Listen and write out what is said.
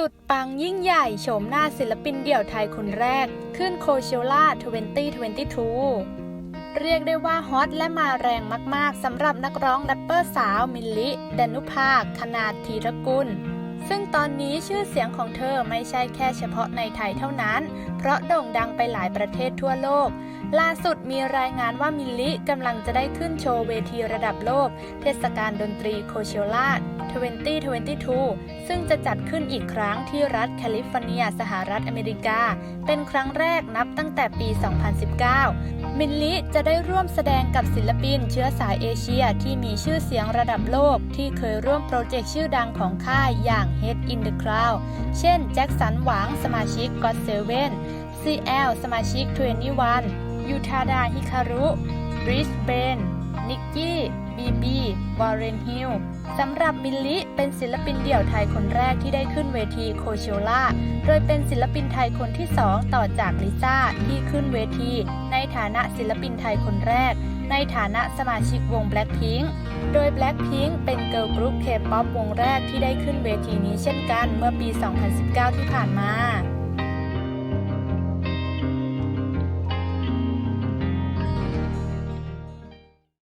สุดปังยิ่งใหญ่โฉมหน้าศิลปินเดี่ยวไทยคนแรก ขึ้นโคเชล่า 2022 เรียกได้ว่าฮอตและมาแรงมากๆสำหรับนักร้องแรปเปอร์สาวมิลลิดนุภาคณาดธีรกุล ซึ่งตอนนี้ชื่อเสียงของเธอไม่ใช่แค่เฉพาะในไทยเท่านั้น เพราะโด่งดังไปหลายประเทศทั่วโลก ล่าสุดมีรายงานว่ามิลลิกำลังจะได้ขึ้นโชว์เวทีระดับโลก เทศกาลดนตรีโคเชล่า2022 ซึ่งจะจัดขึ้นอีกครั้งที่รัฐแคลิฟอร์เนีย สหรัฐอเมริกา เป็นครั้งแรกนับตั้งแต่ปี 2019 มิลลิจะได้ร่วมแสดงกับศิลปินเชื้อสายเอเชียที่มีชื่อเสียงระดับโลก ที่เคยร่วมโปรเจกต์ชื่อดังของค่ายอย่าง Head in the Cloud เช่น แจ็คสันหวังสมาชิก God Seven CL สมาชิก 21 ยูทาดาฮิคารุบริสเบนนิกกี้บีบีวอร์เรนฮิล สำหรับมิลลิเป็นศิลปินเดี่ยวไทยคนแรกที่ได้ขึ้นเวทีโคเชล่า โดยเป็นศิลปินไทยคนที่ 2 ต่อจากลิซ่าที่ขึ้นเวที ในฐานะศิลปินไทยคนแรก ในฐานะสมาชิกวง Blackpink โดย Blackpink เป็นเกิร์ลกรุ๊ปเคป๊อปวงแรกที่ได้ขึ้นเวทีนี้เช่นกันเมื่อปี 2019 ที่ผ่านมา